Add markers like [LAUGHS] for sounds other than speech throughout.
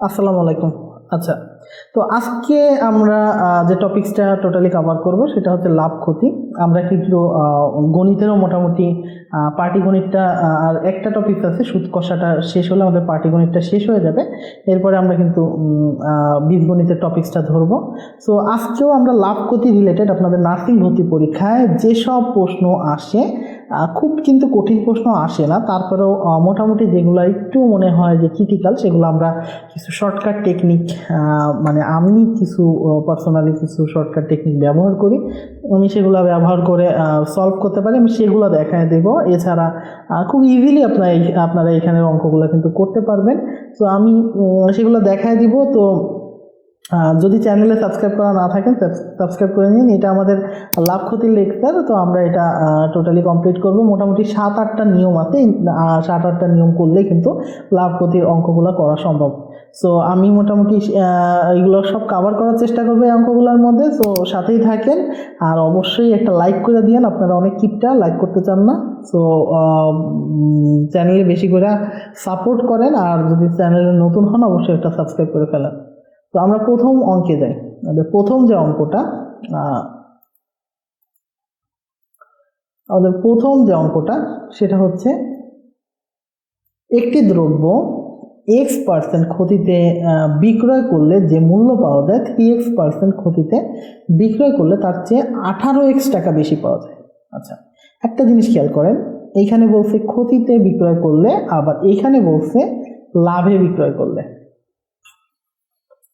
আসসালামু আলাইকুম। আচ্ছা তো আজকে আমরা যে টপিক্সটা টোটালি কভার করব সেটা হচ্ছে লাভ ক্ষতি। আমরা কিন্তু গণিতেরও মোটামুটি পাটিগণিতটা আর একটা টপিক আছে সুদ কষাটা শেষ হলে আমাদের পাটিগণিতটা শেষ হয়ে যাবে। এরপরে আমরা কিন্তু বীজগণিতের টপিক্সটা ধরবো। সো আজকেও আমরা লাভ ক্ষতি রিলেটেড আপনাদের নার্সিং ভর্তি পরীক্ষায় যেসব প্রশ্ন আসে খুব কিন্তু কঠিন প্রশ্ন আসে না। তারপরেও মোটামুটি যেগুলো একটু মনে হয় যে ক্রিটিক্যাল সেগুলো আমরা কিছু শর্টকাট টেকনিক মানে আমি কিছু পার্সোনালি কিছু শর্টকাট টেকনিক ব্যবহার করি। আমি সেগুলো ব্যবহার করে সলভ করতে পারি। আমি সেগুলো দেখায় দেবো। এছাড়া খুব ইজিলি আপনার আপনারা এখানের অঙ্কগুলো কিন্তু করতে পারবেন। তো আমি সেগুলো দেখায় দিব। তো যদি চ্যানেলে সাবস্ক্রাইব করা না থাকেন সাবস্ক্রাইব করে নিন। এটা আমাদের লাভ ক্ষতির লেকচার তো আমরা এটা টোটালি কমপ্লিট করব। মোটামুটি সাত আটটা নিয়ম আছে। সাত আটটা নিয়ম করলেই কিন্তু লাভ ক্ষতির অঙ্কগুলো করা সম্ভব। সো আমি মোটামুটি এগুলো সব কভার করার চেষ্টা করব এই অঙ্কগুলোর মধ্যে। সো সাথেই থাকেন। আর অবশ্যই একটা লাইক করে দিয়েন। আপনারা অনেক কিপটা লাইক করতে চান না। সো চ্যানেলে বেশি করে সাপোর্ট করেন। আর যদি চ্যানেলে নতুন হন, অবশ্যই একটা সাবস্ক্রাইব করে ফেলেন। তো আমরা প্রথম অঙ্কে যাই। আমাদের প্রথম যে অঙ্কটা আমাদের প্রথম যে অঙ্কটা, সেটা হচ্ছে একটি দ্রব্য এক্স পার্সেন্ট ক্ষতিতে বিক্রয় করলে যে মূল্য পাওয়া যায় থ্রি এক্স পার্সেন্ট ক্ষতিতে বিক্রয় করলে তার চেয়ে আঠারো এক্স টাকা বেশি পাওয়া যায়। আচ্ছা একটা জিনিস খেয়াল করেন, এইখানে বলছে ক্ষতিতে বিক্রয় করলে, আবার এইখানে বলছে লাভে বিক্রয় করলে।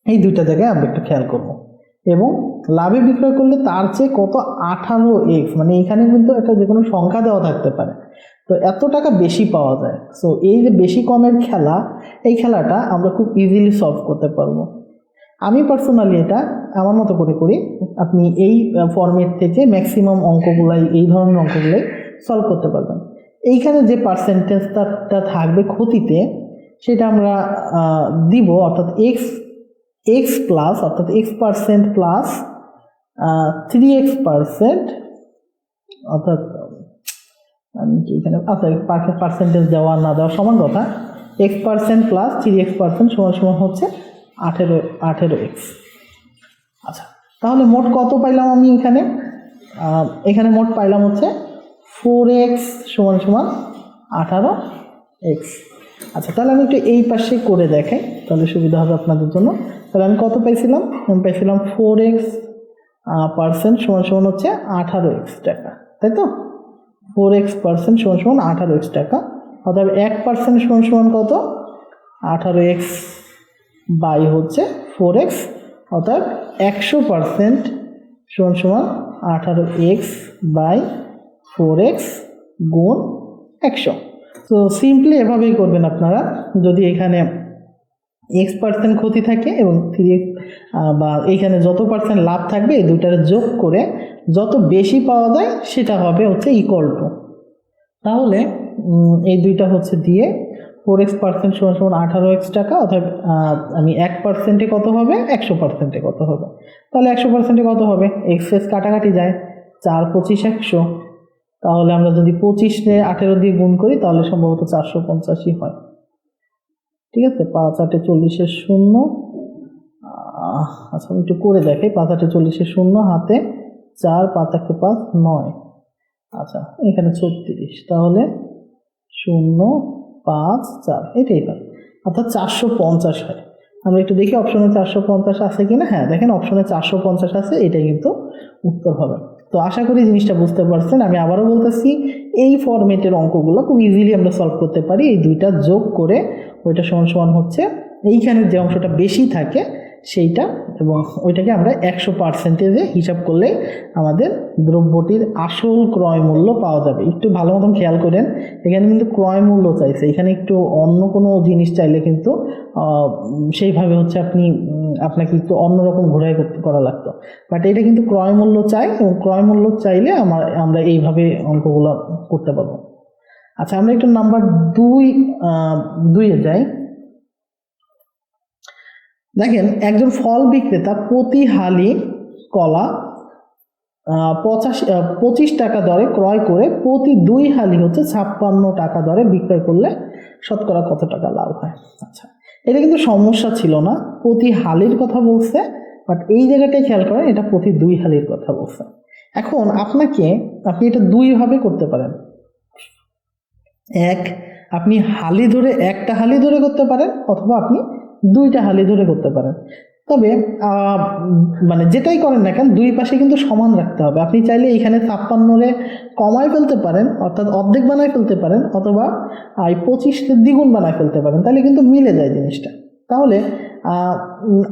এই দুইটা জায়গায় আমরা একটু খেয়াল করব। এবং লাভে বিক্রয় করলে তার চেয়ে কত? আঠারো এক্স মানে এখানে কিন্তু একটা যে কোনো সংখ্যা দেওয়া থাকতে পারে। তো এত টাকা বেশি পাওয়া যায়। সো এই যে বেশি কমের খেলা, এই খেলাটা আমরা খুব ইজিলি সলভ করতে পারব। আমি পার্সোনালি এটা আমার মতো করে করি। আপনি এই ফর্মেট থেকে ম্যাক্সিমাম অঙ্কগুলাই, এই ধরনের অঙ্কগুলাই সলভ করতে পারবেন। এইখানে যে পার্সেন্টেজটা থাকবে ক্ষতিতে, সেটা আমরা দিব, অর্থাৎ এক্স এক্স প্লাস অর্থাৎ X percent plus three X percent অর্থাৎ, আমি কি এখানে আচ্ছা পার্সেন্টেজ দেওয়া না দেওয়া সমান কথা X percent plus three X percent সমান সমান হচ্ছে আঠেরো আঠেরো এক্স আচ্ছা তাহলে মোট কত পাইলাম আমি এখানে? এখানে মোট পাইলাম হচ্ছে ফোর এক্স সমান সমান আঠারো এক্স আচ্ছা তাহলে আমি একটু এই পাশে করে দেখাই, তাহলে সুবিধা হবে আপনাদের জন্য। তাহলে আমি কত পাইছিলাম? আমি পাইছিলাম ফোর এক্স পার্সেন্ট সমান সমান হচ্ছে আঠারো এক্স টাকা, তাই তো? ফোর এক্স পার্সেন্ট সমান সমান আঠারো এক্স টাকা, অর্থাৎ এক পার্সেন্ট সমান সমান কত? আঠারো এক্স বাই হচ্ছে ফোর এক্স অর্থাৎ একশো পার্সেন্ট সমান সমান আঠারো এক্স বাই ফোর এক্স গুণ একশো। তো সিম্পলি এভাবেই করবেন আপনারা, যদি এখানে এক্স পার্সেন্ট ক্ষতি থাকে এবং থ্রি বা এইখানে যত পার্সেন্ট লাভ থাকবে, এই দুটার যোগ করে যত বেশি পাওয়া যায়, সেটা হবে হচ্ছে ইকুয়াল টু তাহলে এই দুইটা হচ্ছে দিয়ে ফোর এক্স পার্সেন্ট সমান সমান আঠারো এক্স টাকা, অর্থাৎ আমি এক পার্সেন্টে কত হবে? একশো পার্সেন্টে কত হবে? তাহলে একশো পার্সেন্টে কত হবে? এক্স এক্স কাটাকাটি যায়, চার পঁচিশ একশো। তাহলে আমরা যদি পঁচিশে আঠেরো দিয়ে গুণ করি, তাহলে সম্ভবত চারশো পঞ্চাশই হয়। ঠিক আছে? পাঁচ আটে চল্লিশের শূন্য। আচ্ছা আমি একটু করে দেখাই। পাঁচ আটে চল্লিশের শূন্য, হাতে চার, পাঁচ একে পাঁচ, নয়। আচ্ছা এখানে ছত্রিশ। তাহলে শূন্য, পাঁচ, চার। এটাই পাই অর্থাৎ চারশো পঞ্চাশ হয়। আমরা একটু দেখি অপশনে চারশো পঞ্চাশ আছে কিনা? হ্যাঁ দেখেন অপশনে চারশো পঞ্চাশ আছে, এটাই কিন্তু উত্তর হবে। তো আশা করি জিনিসটা বুঝতে পারছেন। আমি আবারও বলতেছি, এই ফরম্যাটের অঙ্কগুলো খুব ইজিলি আমরা সলভ করতে পারি। এই দুইটা যোগ করে ওইটা সমান সমান হচ্ছে। এইখানে যে অংশটা বেশি থাকে সেইটা এবং ওইটাকে আমরা একশো পার্সেন্টেজে হিসাব করলে আমাদের দ্রব্যটির আসল ক্রয় মূল্য পাওয়া যাবে। একটু ভালো মতন খেয়াল করেন, এখানে কিন্তু ক্রয় মূল্য চাইছে। এখানে একটু অন্য কোনো জিনিস চাইলে কিন্তু সেইভাবে হচ্ছে আপনি আপনাকে একটু অন্যরকম ঘোরাই করতে, করা লাগতো। বাট এটা কিন্তু ক্রয় মূল্য চাই এবং ক্রয় মূল্য চাইলে আমার, আমরা এইভাবে অঙ্কগুলো করতে পারব। আচ্ছা আমরা একটু নাম্বার দুই দুইয়ে যাই। দেখেন, একজন ফল বিক্রেতা প্রতি হালি কলা পঁচাশি পঁচিশ টাকা দরে ক্রয় করে প্রতি দুই হালি হচ্ছে ছাপ্পান্ন টাকা দরে বিক্রয় করলে শতকরা কত টাকা লাভ হয়? আচ্ছা এটা কিন্তু সমস্যা ছিল না প্রতি হালির কথা বলছে বাট এই জায়গাটায় খেয়াল করেন, এটা প্রতি দুই হালির কথা বলছে। এখন আপনাকে, আপনি এটা দুইভাবে করতে পারেন। এক, আপনি হালি ধরে একটা হালি ধরে করতে পারেন, অথবা আপনি দুইটা হালি ধরে করতে পারেন তবে মানে যেটাই করেন না কেন, দুই পাশে কিন্তু সমান রাখতে হবে। আপনি চাইলে এখানে ছাপ্পান্নরে কমায় ফেলতে পারেন, অর্থাৎ অর্ধেক বানায় ফেলতে পারেন, অথবা এই পঁচিশকে দ্বিগুণ বানায় ফেলতে পারেন। তাহলে কিন্তু মিলে যায় জিনিসটা। তাহলে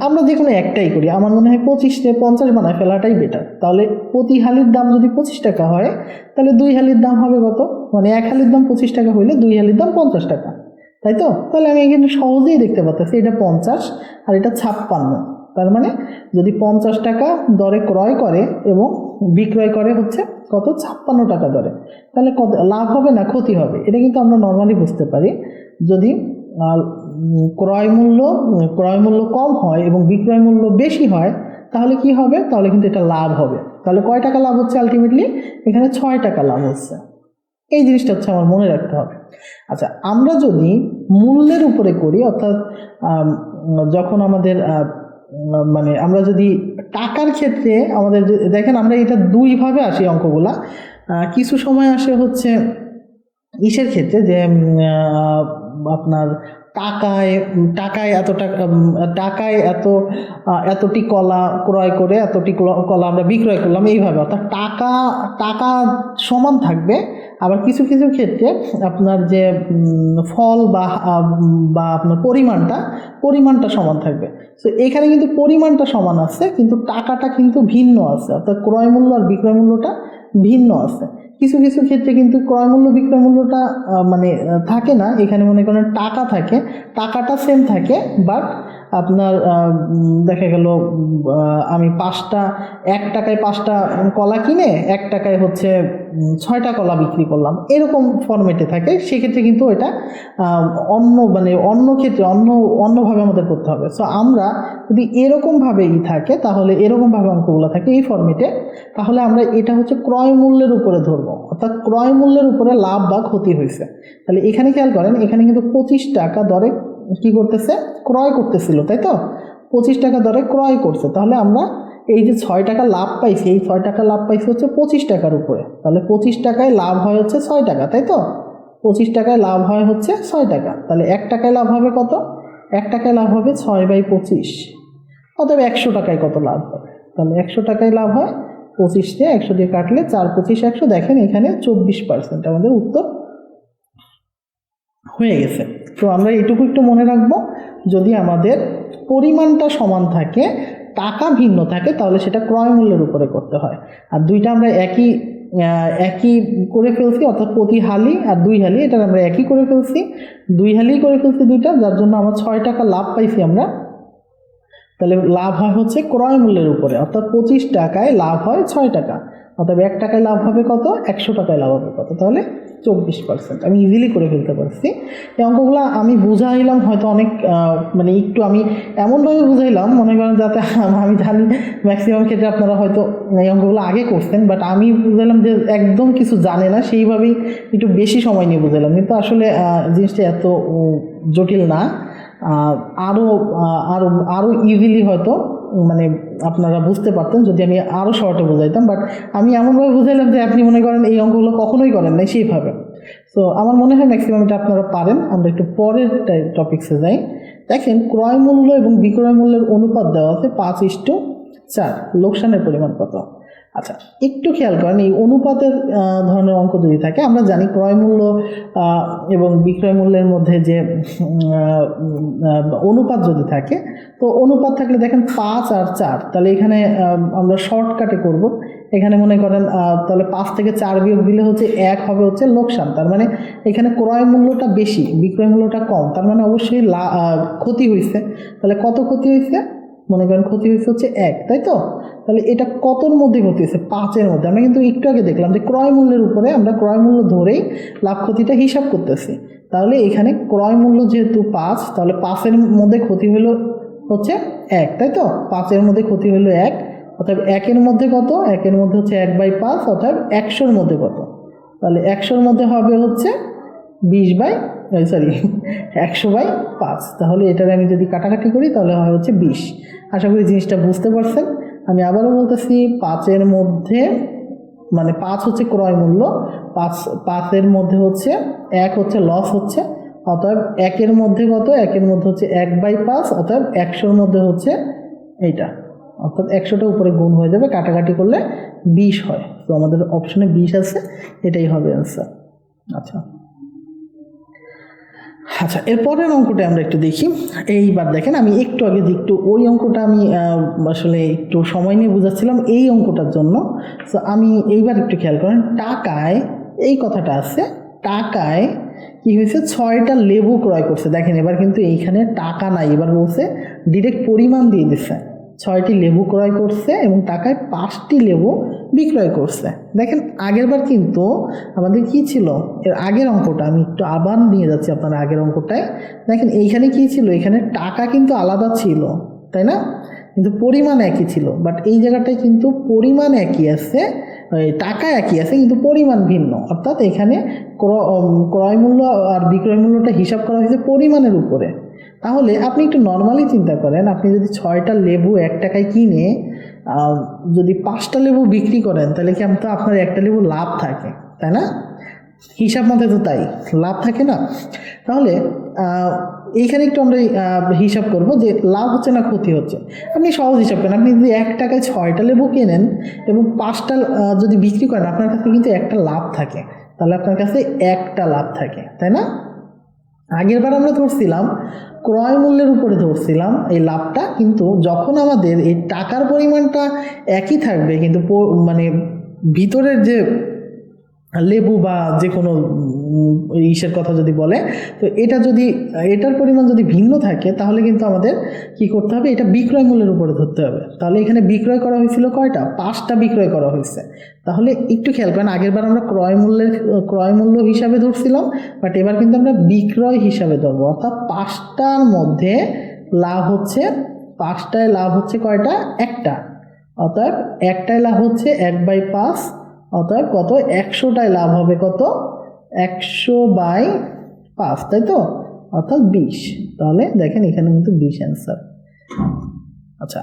আমরা যে কোনো একটাই করি। আমার মনে হয় পঁচিশে পঞ্চাশ বানায় ফেলাটাই বেটার তাহলে প্রতি হালির দাম যদি পঁচিশ টাকা হয়, তাহলে দুই হালির দাম হবে কত? মানে এক হালির দাম পঁচিশ টাকা হইলে দুই হালির দাম পঞ্চাশ টাকা। তাই তো? তাহলে আমি এখানে সহজেই দেখতে পাচ্ছি এটা পঞ্চাশ আর এটা ছাপ্পান্ন। তার মানে যদি পঞ্চাশ টাকা দরে ক্রয় করে এবং বিক্রয় করে হচ্ছে কত? ছাপ্পান্ন টাকা দরে। তাহলে কত? লাভ হবে না ক্ষতি হবে? এটা কিন্তু আমরা নর্মালি বুঝতে পারি। যদি ক্রয় মূল্য ক্রয় মূল্য কম হয় এবং বিক্রয় মূল্য বেশি হয়, তাহলে কি হবে? তাহলে কিন্তু এটা লাভ হবে। তাহলে কয় টাকা লাভ হচ্ছে আলটিমেটলি এখানে ছয় টাকা লাভ হচ্ছে। এই জিনিসটা হচ্ছে আমার মনে রাখতে হবে। আচ্ছা আমরা যদি মূল্যের উপরে করি, অর্থাৎ যখন আমাদের মানে আমরা যদি টাকার ক্ষেত্রে আমাদের দেখেন আমরা এটা দুইভাবে আসি অঙ্কগুলা। কিছু সময় আসে হচ্ছে ইসের ক্ষেত্রে যে আপনার টাকায় টাকায় এত টাকা টাকায় এত এতটি কলা ক্রয় করে, এতটি কলা- আমরা বিক্রয় করলাম এইভাবে। অর্থাৎ টাকা টাকা সমান থাকবে। আবার কিছু কিছু ক্ষেত্রে আপনার যে ফল বা বা আপনার পরিমাণটা পরিমাণটা সমান থাকবে। তো এখানে কিন্তু পরিমাণটা সমান আছে, কিন্তু টাকাটা কিন্তু ভিন্ন আছে। অর্থাৎ ক্রয় মূল্য আর বিক্রয় মূল্যটা ভিন্ন আছে। কিছু কিছু ক্ষেত্রে কিন্তু ক্রয় মূল্য বিক্রয় মূল্যটা মানে থাকে না। এখানে মনে করেন টাকা থাকে। টাকাটা সেম থাকে বাট আপনার দেখা গেল আমি পাঁচটা, এক টাকায় পাঁচটা কলা কিনে এক টাকায় হচ্ছে ছয়টা কলা বিক্রি করলাম। এরকম ফরম্যাটে থাকে, সেক্ষেত্রে কিন্তু এটা অন্য মানে অন্য ক্ষেত্রে, অন্য, অন্যভাবে আমাদের করতে হবে। সো আমরা যদি এরকমভাবে ই থাকে, তাহলে এরকমভাবে অঙ্কগুলো থাকে এই ফর্মেটে তাহলে আমরা এটা হচ্ছে ক্রয় মূল্যের উপরে ধরবো। অর্থাৎ ক্রয় মূল্যের উপরে লাভ বা ক্ষতি হয়েছে তাহলে এখানে খেয়াল করেন, এখানে কিন্তু পঁচিশ টাকা দরে কি করতেছে? ক্রয় করতেছিল, তাই তো? পঁচিশ টাকা দরে ক্রয় করছে। তাহলে আমরা এই যে ছয় টাকা লাভ পাইছি, এই ছয় টাকা লাভ পাইছি হচ্ছে পঁচিশ টাকার উপরে। তাহলে পঁচিশ টাকায় লাভ হয় হচ্ছে ছয় টাকা, তাই তো? পঁচিশ টাকায় লাভ হয় হচ্ছে ছয় টাকা। তাহলে এক টাকায় লাভ হবে কত? এক টাকায় লাভ হবে ছয় বাই পঁচিশ। অতএব একশো টাকায় কত লাভ হবে? তাহলে একশো টাকায় লাভ হয় পঁচিশ দিয়ে একশো দিয়ে কাটলে চার, পঁচিশ, একশো। দেখেন এখানে চব্বিশ পার্সেন্ট আমাদের উত্তর হয়ে গেছে। তো আমরা এটুকু একটু মনে রাখব, যদি আমাদের পরিমাণটা সমান থাকে, টাকা ভিন্ন থাকে, তাহলে সেটা ক্রয় মূল্যের উপরে করতে হয়। আর দুইটা আমরা একই একই করে ফেলছি, অর্থাৎ প্রতি হালি আর দুই হালি এটা আমরা একই করে ফেলছি। দুই হালি করে ফেলছি দুইটা, যার জন্য আমরা ছয় টাকা লাভ পাইছি আমরা। তাহলে লাভ হয় হচ্ছে ক্রয় মূল্যের উপরে, অর্থাৎ পঁচিশ টাকায় লাভ হয় ছয় টাকা। অর্থাৎ এক টাকায় লাভ হবে কত? একশো টাকায় লাভ হবে কত? তাহলে চব্বিশ পার্সেন্ট আমি ইজিলি করে ফেলতে পারছি। এই অঙ্কগুলো আমি বুঝাইলাম, হয়তো অনেক মানে একটু আমি এমনভাবে বুঝাইলাম, মনে করেন যাতে আমি জানি ম্যাক্সিমাম ক্ষেত্রে আপনারা হয়তো এই অঙ্কগুলো আগে করছেন বাট আমি বুঝাইলাম যে একদম কিছু জানে না, সেইভাবেই একটু বেশি সময় নিয়ে বুঝাইলাম। কিন্তু আসলে জিনিসটা এত জটিল না। আরও আরও আরও ইজিলি হয়তো মানে আপনারা বুঝতে পারতেন যদি আমি আরও শর্টে বোঝাইতাম বাট আমি এমনভাবে বুঝাইলাম যে আপনি মনে করেন এই অঙ্কগুলো কখনোই করেন নাই সেইভাবে। সো আমার মনে হয় ম্যাক্সিমাম এটা আপনারা পারেন। আমরা একটু পরের টপিক্সে যাই। দেখেন, ক্রয় মূল্য এবং বিক্রয় মূল্যের অনুপাত দেওয়া আছে পাঁচ ইস্টু চার। লোকসানের পরিমাণ কত? আচ্ছা একটু খেয়াল করেন, এই অনুপাতের ধরনের অঙ্ক যদি থাকে, আমরা জানি ক্রয় মূল্য এবং বিক্রয় মূল্যের মধ্যে যে অনুপাত যদি থাকে, তো অনুপাত থাকলে দেখেন পাঁচ আর চার, তাহলে এখানে আমরা শর্টকাটে করব। এখানে মনে করেন তাহলে পাঁচ থেকে চার বিয়োগ দিলে হচ্ছে এক হবে হচ্ছে লোকসান, তার মানে এখানে ক্রয় মূল্যটা বেশি, বিক্রয় মূল্যটা কম, তার মানে অবশ্যই ক্ষতি হয়েছে তাহলে কত ক্ষতি হয়েছে মনে করেন ক্ষতি হয়েছে হচ্ছে এক, তাই তো? তাহলে এটা কতর মধ্যে হয়েছে পাঁচের মধ্যে। আমরা কিন্তু একটু আগে দেখলাম যে ক্রয় মূল্যের উপরে আমরা ক্রয় মূল্য ধরেই লাভ ক্ষতিটা হিসাব করতেছি। তাহলে এখানে ক্রয় মূল্য যেহেতু পাঁচ, তাহলে পাঁচের মধ্যে ক্ষতি হলো হচ্ছে এক, তাই তো? পাঁচের মধ্যে ক্ষতি হলো এক অর্থাৎ একের মধ্যে কত? একের মধ্যে হচ্ছে এক বাই পাঁচ অর্থাৎ একশোর মধ্যে কত? তাহলে একশোর মধ্যে হবে হচ্ছে বিশ বাই সরি, একশো বাই পাঁচ। তাহলে এটার আমি যদি কাটাকাটি করি, তাহলে হয় হচ্ছে বিশ। আশা করি জিনিসটা বুঝতে পারছেন। আমি আবারও বলতেছি, পাঁচের মধ্যে মানে পাঁচ হচ্ছে ক্রয় মূল্য, পাঁচ, পাঁচের মধ্যে হচ্ছে, এক হচ্ছে লস হচ্ছে, অতএব একের মধ্যে কত? একের মধ্যে হচ্ছে এক বাই পাঁচ, অতএব একশোর মধ্যে হচ্ছে এইটা। অর্থাৎ একশোটা উপরে গুণ হয়ে যাবে, কাটাকাটি করলে বিশ হয়। তো আমাদের অপশনে বিশ আছে, এটাই হবে অ্যান্সার আচ্ছা। আচ্ছা এরপরের অঙ্কটা আমরা একটু দেখি। এইবার দেখেন, আমি একটু আগে যে একটু ওই অঙ্কটা আমি আসলে একটু সময় নিয়ে বুঝাচ্ছিলাম এই অঙ্কটার জন্য। তো আমি এইবার একটু খেয়াল করেন, টাকায়, এই কথাটা আছে, টাকায় কি হয়েছে? ছয়টা লেবু ক্রয় করছে। দেখেন, এবার কিন্তু এইখানে টাকা নাই, এবার বলছে ডিরেক্ট পরিমাণ দিয়ে দিচ্ছে। ছয়টি লেবু ক্রয় করছে এবং টাকায় পাঁচটি লেবু বিক্রয় করছে। দেখেন, আগেরবার কিন্তু আমাদের কি ছিল? এর আগের অঙ্কটা, আমি একটু আবার নিয়ে যাচ্ছি আপনার আগের অঙ্কটায়। দেখেন, এইখানে কি ছিল? এখানে টাকা কিন্তু আলাদা ছিল, তাই না? কিন্তু পরিমাণ একই ছিল বাট এই জায়গাটায় কিন্তু পরিমাণ একই আছে টাকা একই আছে, কিন্তু পরিমাণ ভিন্ন। অর্থাৎ এখানে ক্রয় মূল্য আর বিক্রয় মূল্যটা হিসাব করা হয়েছে পরিমাণের উপরে। তাহলে আপনি একটু নর্মালি চিন্তা করেন, আপনি যদি ছয়টা লেবু এক টাকায় কিনে যদি পাঁচটা লেবু বিক্রি করেন, তাহলে কি আপনার একটা লেবু লাভ থাকে, তাই না? হিসাব মতে তো তাই, লাভ থাকে না? তাহলে এইখানে একটু আমরা হিসাব করব যে লাভ হচ্ছে না ক্ষতি হচ্ছে। আপনি সহজ হিসাব করেন, আপনি যদি এক টাকায় ছয়টা লেবু কেনেন এবং পাঁচটা যদি বিক্রি করেন, আপনার কাছে কিন্তু একটা লাভ থাকে। তাহলে আপনার কাছে একটা লাভ থাকে, তাই না? আগেরবার আমরা ধরছিলাম, ক্রয় মূল্যের উপরে ধরছিলাম, এই লাভটা কিন্তু যখন আমাদের এই টাকার পরিমাণটা একই থাকবে, কিন্তু মানে ভিতরের যে লেবু বা যে কোনো ইসের কথা যদি বলে, তো এটা যদি, এটার পরিমাণ যদি ভিন্ন থাকে, তাহলে কিন্তু আমাদের কি করতে হবে? এটা বিক্রয় মূল্যের উপরে ধরতে হবে। তাহলে এখানে বিক্রয় করা হয়েছিল কয়টা? পাঁচটা বিক্রয় করা হয়েছে। তাহলে একটু খেয়াল করেন, আগেরবার আমরা ক্রয় মূল্যের, ক্রয় মূল্য হিসাবে ধরছিলাম বাট এবার কিন্তু আমরা বিক্রয় হিসাবে ধরবো। অর্থাৎ পাঁচটার মধ্যে লাভ হচ্ছে, পাঁচটায় লাভ হচ্ছে কয়টা? একটা। অতএব একটায় লাভ হচ্ছে এক বাই পাঁচ অতএব কত? একশোটায় লাভ হবে কত? একশো বাই পাঁচ, তাই তো? অর্থাৎ বিশ। তাহলে দেখেন এখানে কিন্তু বিশ অ্যান্সার আচ্ছা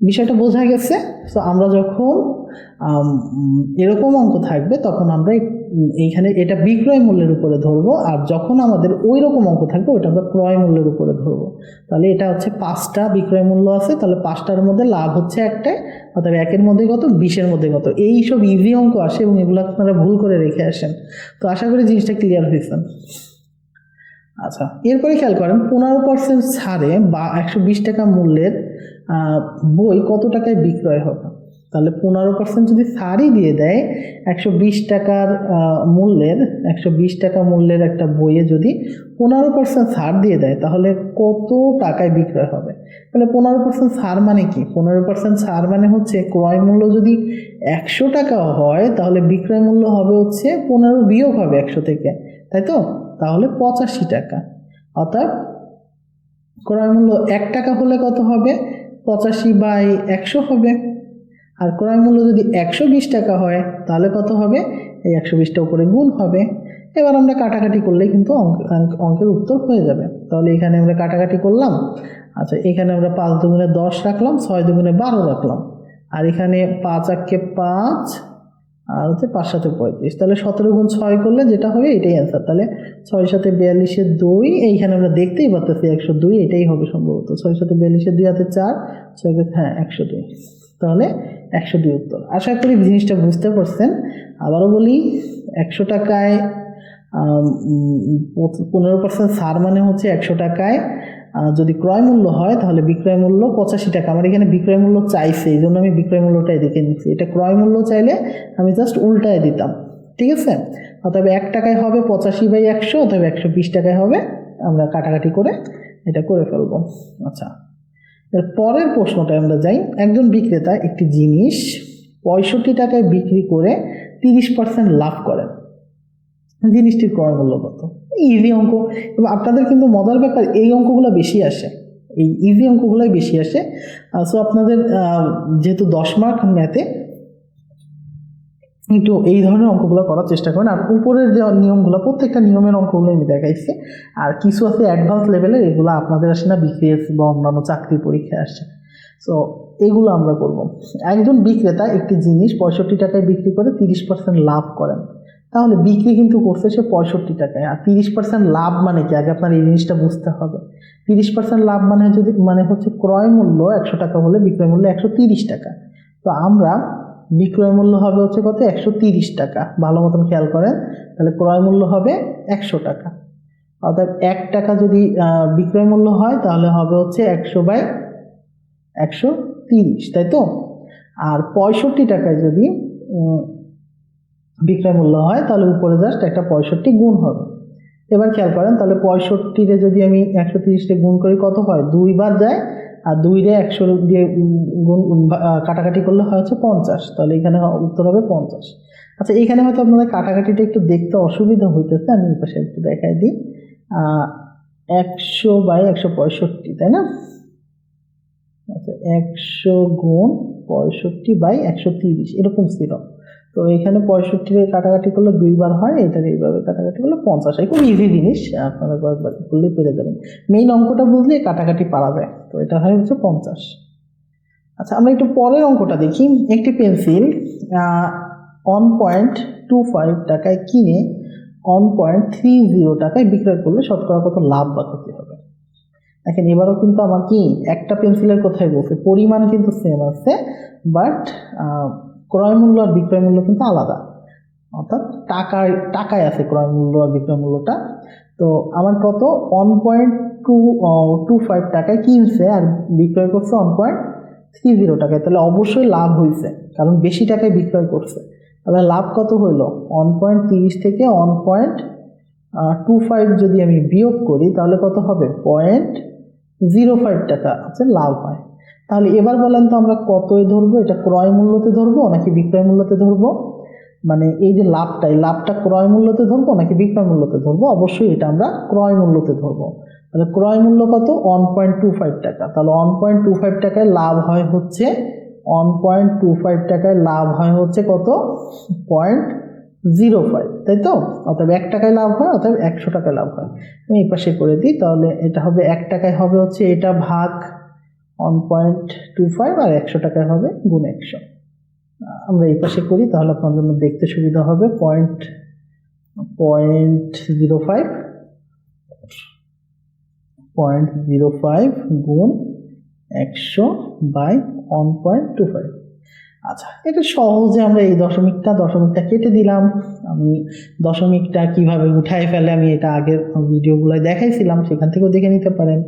বিষয়টা বোঝা গেছে। তো আমরা যখন এরকম অঙ্ক থাকবে, তখন আমরা এইখানে এটা বিক্রয় মূল্যের উপরে ধরবো, আর যখন আমাদের ওই রকম অঙ্ক থাকবে ওটা আমরা ক্রয় মূল্যের উপরে ধরবো। তাহলে এটা হচ্ছে পাঁচটা বিক্রয় মূল্য আছে, তাহলে পাঁচটার মধ্যে লাভ হচ্ছে একটাই, অর্থাৎ একের মধ্যে কত, বিশের মধ্যে কত। এই সব ইজি অঙ্ক আসে এবং এগুলো আপনারা ভুল করে রেখে আসেন। তো আশা করি জিনিসটা ক্লিয়ার হয়েছেন আচ্ছা এরপরে খেয়াল করেন, পনেরো পার্সেন্ট ছাড়ে বা একশো বিশ টাকা মূল্যের বই কত টাকায় বিক্রয় হবে? তাহলে পনেরো পার্সেন্ট যদি ছাড়ই দিয়ে দেয়, একশো বিশ টাকার মূল্যের, একশো বিশ টাকা মূল্যের একটা বইয়ে যদি পনেরো পার্সেন্ট ছাড় দিয়ে দেয়, তাহলে কত টাকায় বিক্রয় হবে? তাহলে পনেরো পার্সেন্ট ছাড় মানে কি? পনেরো পার্সেন্ট ছাড় মানে হচ্ছে ক্রয় মূল্য যদি একশো টাকা হয়, তাহলে বিক্রয় মূল্য হবে হচ্ছে পনেরো বিয়োগ হবে একশো থেকে, তাই তো? তাহলে পঁচাশি টাকা। অর্থাৎ ক্রয় মূল্য এক টাকা হলে কত হবে? পঁচাশি বাই একশো হবে। আর ক্রয় মূল্য যদি একশো বিশ টাকা হয়, তাহলে কত হবে? এই একশো বিশটা উপরে গুণ হবে। এবার আমরা কাটাকাটি করলে কিন্তু অঙ্ক- অঙ্ক- অঙ্কের উত্তর হয়ে যাবে। তাহলে এখানে আমরা কাটাকাটি করলাম। আচ্ছা এখানে আমরা পাঁচ দুগুণে দশ রাখলাম, ছয় দুগুণে বারো রাখলাম। আর এখানে পাঁচ আক্ষে পাঁচ আর হচ্ছে পাঁচ সাথে পঁয়ত্রিশ। তাহলে সতেরো গুণ ছয় করলে যেটা হবে, এটাই অ্যান্সার তাহলে ছয় সাথে বিয়াল্লিশের দুই, এইখানে আমরা দেখতেই পাচ্ছি একশো দুই, এটাই হবে সম্ভবত। ছয় সাথে বিয়াল্লিশের দুই হাতে চার, ছয় হ্যাঁ একশো দুই। তাহলে একশো দুই উত্তর। আশা করি জিনিসটা বুঝতে পারছেন। আবারও বলি, একশো টাকায় পনেরো পার্সেন্ট ছাড় মানে হচ্ছে একশো টাকায় যদি ক্রয় মূল্য হয়, তাহলে বিক্রয় মূল্য পঁচাশি টাকা। আমার এখানে বিক্রয় মূল্য চাইছে, এই জন্য আমি বিক্রয় মূল্যটাই দেখে নিচ্ছি। এটা ক্রয় মূল্য চাইলে আমি জাস্ট উল্টায় দিতাম, ঠিক আছে? অতএব এক টাকায় হবে পঁচাশি বাই একশো অথবা একশো বিশ টাকায় হবে, আমরা কাটাকাটি করে এটা করে ফেলব। আচ্ছা এর পরের প্রশ্নটায় আমরা যাই। একজন বিক্রেতা একটি জিনিস পঁয়ষট্টি টাকায় বিক্রি করে তিরিশ পার্সেন্ট লাভ করেন। জিনিসটির ক্রয় মূল্য কত? ইজি অঙ্ক। এবং আপনাদের কিন্তু মজার ব্যাপার, এই অঙ্কগুলো বেশি আসে। এই ইজি অঙ্কগুলোই বেশি আসে। সো আপনাদের যেহেতু দশ মার্ক ম্যাথে একটু এই ধরনের অঙ্কগুলো করার চেষ্টা করেন। আর উপরের যে নিয়মগুলো, প্রত্যেকটা নিয়মের অঙ্কগুলো আমি দেখাইছি। আর কিছু আছে অ্যাডভান্স লেভেলের এগুলো আপনাদের আসে না বিসিএস বা অন্যান্য চাকরির পরীক্ষায় আসছে সো এগুলো আমরা করব। একজন বিক্রেতা একটি জিনিস পঁয়ষট্টি টাকায় বিক্রি করে তিরিশ পার্সেন্ট লাভ করেন। তাহলে বিক্রি কিন্তু করছে সে পঁয়ষট্টি টাকায়। আর তিরিশ পার্সেন্ট লাভ মানে কি? আগে আপনার এই জিনিসটা বুঝতে হবে। তিরিশ পার্সেন্ট লাভ মানে যদি মানে হচ্ছে ক্রয় মূল্য একশো টাকা হলে বিক্রয় মূল্য একশো তিরিশ টাকা। তো আমরা বিক্রয় মূল্য হবে হচ্ছে কত? একশো তিরিশ টাকা। ভালো মতন খেয়াল করেন। তাহলে ক্রয় মূল্য হবে একশো টাকা। অর্থাৎ এক টাকা যদি বিক্রয় মূল্য হয়, তাহলে হবে হচ্ছে একশো বাই একশো তিরিশ, তাই তো? আর পঁয়ষট্টি টাকায় যদি বিক্রয় মূল্য হয়, তাহলে উপরে জাস্ট একটা পঁয়ষট্টি গুণ হবে। এবার খেয়াল করেন, তাহলে পঁয়ষট্টিরে যদি আমি একশো তিরিশে গুণ করি, কত হয়? দুইবার যায়, আর দুইরে একশো দিয়ে গুণ কাটাকাটি করলে হয় হচ্ছে পঞ্চাশ, তাহলে এখানে উত্তর হবে পঞ্চাশ। আচ্ছা এখানে হয়তো আপনাদের কাটাকাটিটা একটু দেখতে অসুবিধা হইতেছে, আমি এই পাশে একটু দেখাই দিই। একশো বাই একশো পঁয়ষট্টি, তাই না? আচ্ছা একশো গুণ পঁয়ষট্টি বাই একশো তিরিশ, এরকম ছিল। তো এখানে পঁয়ষট্টি কাটাকাটি করলে দুইবার হয় এটার এইভাবে কাটাকাটি করলে পঞ্চাশ। হয় খুব ইজি জিনিস, আপনারা কয়েকবার করলে পেরে যাবেন। মেইন অঙ্কটা বুঝলে কাটাকাটি পারা যায়, তো এটা হয় হচ্ছে পঞ্চাশ। আচ্ছা আমরা একটু পরের অঙ্কটা দেখি। একটি pencil one point two five টাকায় কিনে ওয়ান পয়েন্ট থ্রি জিরো টাকায় বিক্রয় করলে শতকরা কত লাভ বা ক্ষতি হবে? দেখেন, এবারও কিন্তু আমার কি, একটা পেন্সিলের কথাই বলছে, পরিমাণ কিন্তু সেম আছে বাট ক্রয় মূল্য আর বিক্রয় মূল্য কিন্তু আলাদা। অর্থাৎ টাকায় টাকায় আছে ক্রয় মূল্য আর বিক্রয় মূল্যটা। তো আমার কত? One point two two five টাকায় কিনছে আর বিক্রয় করছে ওয়ান পয়েন্ট থ্রি জিরো টাকায়। তাহলে অবশ্যই লাভ হয়েছে কারণ বেশি টাকায় বিক্রয় করছে। তাহলে লাভ কত হইল? ওয়ান পয়েন্ট তিরিশ থেকে ওয়ান পয়েন্ট টু ফাইভ যদি আমি বিয়োগ করি, তাহলে কত হবে? পয়েন্ট জিরো ফাইভ টাকা হচ্ছে লাভ হয়। তাহলে এবার বলেন তো আমরা কতই ধরবো? এটা ক্রয় মূল্যতে ধরবো নাকি বিক্রয় মূল্যতে ধরবো? মানে এই যে লাভটা, এই লাভটা ক্রয় মূল্যতে ধরবো নাকি বিক্রয় মূল্যতে ধরবো? অবশ্যই এটা আমরা ক্রয় মূল্যতে ধরবো। তাহলে ক্রয় মূল্য কত? ওয়ান পয়েন্ট টু ফাইভ টাকা। তাহলে ওয়ান পয়েন্ট টু ফাইভ টাকায় লাভ হয় হচ্ছে ওয়ান পয়েন্ট টু ফাইভ টাকায় লাভ হয় হচ্ছে কত? পয়েন্ট জিরো ফাইভ তাই তো? অতএব এক টাকায় লাভ হয়, অতএব একশো টাকায় লাভ হয়। আমি এই পাশে করে দিই, তাহলে এটা হবে এক টাকায় হবে হচ্ছে এটা ভাগ ওয়ান পয়েন্ট টু ফাইভ আর একশো টাকায় হবে গুণ একশো। আমরা এই পাশে করি, তাহলে আপনার জন্য দেখতে সুবিধা হবে point point zero five point zero five গুণ একশো by one point two five আচ্ছা। এটা সহজে আমরা এই দশমিকটা দশমিকটা কেটে দিলাম। আমি দশমিকটা কীভাবে উঠায় ফেলে আমি এটা আগের ভিডিওগুলোয় দেখাইছিলাম, সেখান থেকেও দেখে নিতে পারেন।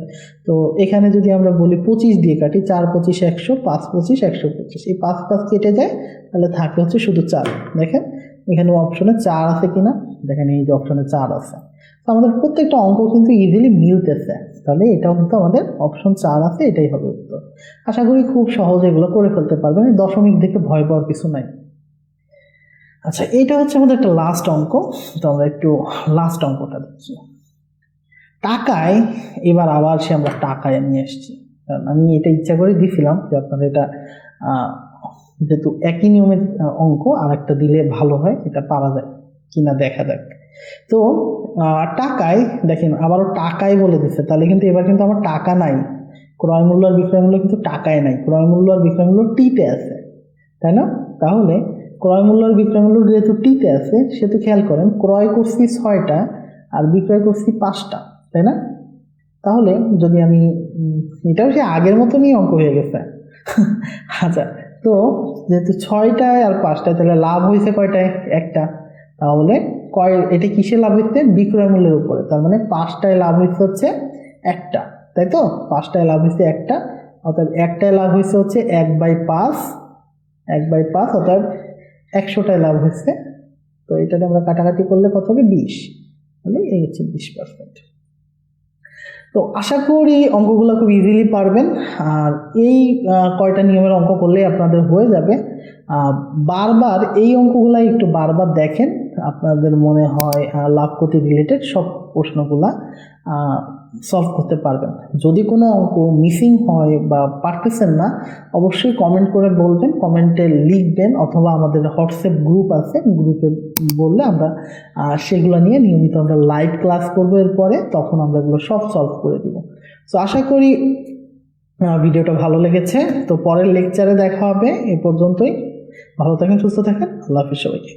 তো এখানে যদি আমরা বলি পঁচিশ দিয়ে কাটি, চার পঁচিশ একশো, পাঁচ পঁচিশ একশো পঁচিশ। এই পাঁচ পাঁচ কেটে যায়, তাহলে থাকে হচ্ছে শুধু চার। দেখেন, এখানে অপশনে চার আছে কিনা? দেখেন এই যে অপশনে চার আছে। আমাদের প্রত্যেকটা অঙ্ক কিন্তু ইজিলি মিলতেছে। তাহলে এটাও কিন্তু আমাদের অপশন চার আছে, এটাই হবে উত্তর। আশা করি খুব সহজে এগুলো করে ফেলতে পারবেন। দশমিক দেখে ভয় পাওয়ার কিছু নাই। আচ্ছা এটা হচ্ছে আমাদের একটা লাস্ট অঙ্ক। তো আমরা একটু লাস্ট অঙ্কটা দেখি। টাকায়, এবার আবার সে আমরা টাকায় নিয়ে এসেছি। কারণ আমি এটা ইচ্ছা করে দিয়েছিলাম যে আপনাদের এটা যেহেতু একই নিয়মের অঙ্ক আর একটা দিলে ভালো হয়, এটা পারা যায়, কিনা দেখা যাক। তো টাকায়, দেখেন, আবারও টাকায় বলে দিচ্ছে। তাহলে কিন্তু এবার কিন্তু আমার টাকা নাই। ক্রয় মূল্য আর বিক্রয় মূল্য কিন্তু টাকায় নাই। ক্রয় মূল্য আর বিক্রয় মূল্য টিতে আছে। তাই না? তাহলে, ক্রয় মূল্য আর বিক্রয় মূল্য যেহেতু টিতে আছে, সেহেতু খেয়াল করেন, ক্রয় করছি ছয়টা আর বিক্রয় করছি পাঁচটা। তাই না? তাহলে, যদি আমি এটাও সে আগের মতনই অঙ্ক হয়ে গেছে। [LAUGHS] আচ্ছা তো, যেহেতু ছয়টায় আর পাঁচটায়, তাহলে লাভ হয়েছে কয়টায়? একটা। তাহলে কয় এটা কিসে লাভ হচ্ছে? বিক্রয় মূল্যের উপরে। তার মানে পাঁচটায় লাভ হয়েছে হচ্ছে একটা, তাই তো? পাঁচটায় লাভ হয়েছে একটা অর্থাৎ একটায় লাভ হয়েছে হচ্ছে এক বাই পাঁচ, এক বাই পাঁচ অর্থাৎ একশোটায় লাভ হয়েছে। তো এটাতে আমরা কাটাকাটি করলে কত হবে? বিশ। তাহলে এই হচ্ছে বিশ পার্সেন্ট তো আশা করি অঙ্কগুলো খুব ইজিলি পারবেন। আর এই কয়টা নিয়মের অঙ্ক করলেই আপনাদের হয়ে যাবে। বারবার এই অঙ্কগুলো একটু বারবার দেখেন। আপনাদের মনে হয় লাভ ক্ষতি রিলেটেড সব প্রশ্নগুলা সলভ করতে পারবেন। যদি কোনো অঙ্ক মিসিং হয় বা পারতেছেন না, অবশ্যই কমেন্ট করে বলবেন কমেন্টে লিখবেন অথবা আমাদের হোয়াটসঅ্যাপ গ্রুপ আছে গ্রুপে বললে আমরা সেগুলো নিয়ে নিয়মিত আমরা লাইভ ক্লাস করব এরপরে, তখন আমরা এগুলো সব সলভ করে দিব। সো আশা করি ভিডিওটা ভালো লেগেছে। তো পরের লেকচারে দেখা হবে, এ পর্যন্তই। ভালো থাকেন, সুস্থ থাকেন। আল্লাহ হাফিজ সবাইকে।